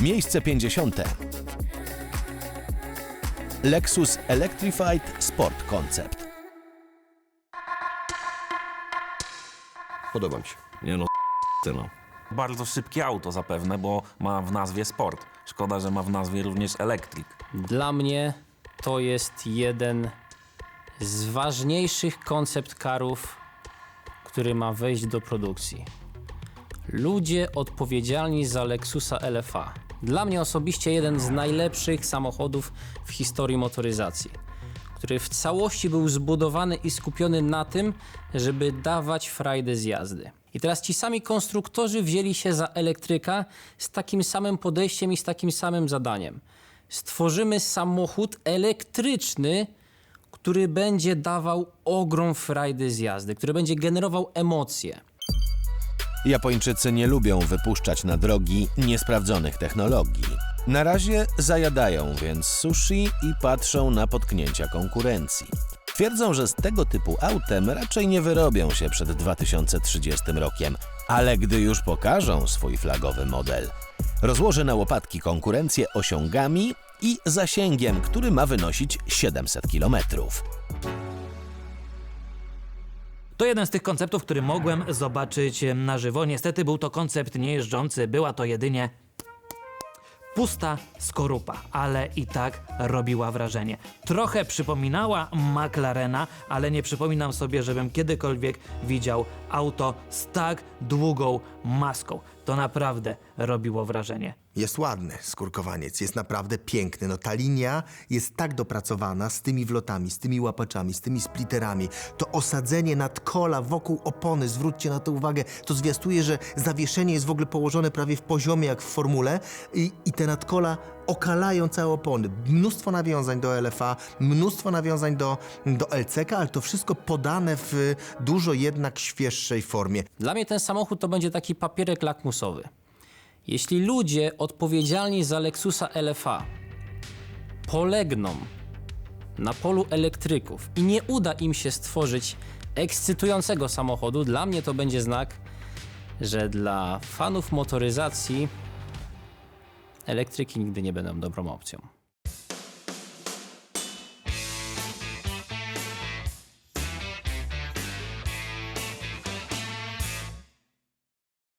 Miejsce 50. Lexus Electrified Sport Concept. Podoba mi się. Nie no, ty no. Bardzo szybkie auto zapewne, bo ma w nazwie sport. Szkoda, że ma w nazwie również elektryk. Dla mnie to jest jeden z ważniejszych koncept carów, który ma wejść do produkcji. Ludzie odpowiedzialni za Lexusa LFA. Dla mnie osobiście jeden z najlepszych samochodów w historii motoryzacji, który w całości był zbudowany i skupiony na tym, żeby dawać frajdę z jazdy. I teraz ci sami konstruktorzy wzięli się za elektryka z takim samym podejściem i z takim samym zadaniem. Stworzymy samochód elektryczny, który będzie dawał ogrom frajdy z jazdy, który będzie generował emocje. Japończycy nie lubią wypuszczać na drogi niesprawdzonych technologii. Na razie zajadają więc sushi i patrzą na potknięcia konkurencji. Twierdzą, że z tego typu autem raczej nie wyrobią się przed 2030 rokiem, ale gdy już pokażą swój flagowy model, rozłoży na łopatki konkurencję osiągami i zasięgiem, który ma wynosić 700 kilometrów. To jeden z tych konceptów, który mogłem zobaczyć na żywo. Niestety był to koncept niejeżdżący, była to jedynie pusta skorupa, ale i tak robiła wrażenie. Trochę przypominała McLarena, ale nie przypominam sobie, żebym kiedykolwiek widział auto z tak długą maską. To naprawdę robiło wrażenie. Jest ładny skórkowaniec, jest naprawdę piękny. No ta linia jest tak dopracowana z tymi wlotami, z tymi łapaczami, z tymi splitterami. To osadzenie nadkola wokół opony, zwróćcie na to uwagę, to zwiastuje, że zawieszenie jest w ogóle położone prawie w poziomie jak w formule i, i te nadkola okalają całe opony. Mnóstwo nawiązań do LFA, mnóstwo nawiązań do, do LCK, ale to wszystko podane w dużo jednak świeższej formie. Dla mnie ten samochód to będzie taki papierek lakmusowy. Jeśli ludzie odpowiedzialni za Lexusa LFA polegną na polu elektryków i nie uda im się stworzyć ekscytującego samochodu, dla mnie to będzie znak, że dla fanów motoryzacji elektryki nigdy nie będą dobrą opcją.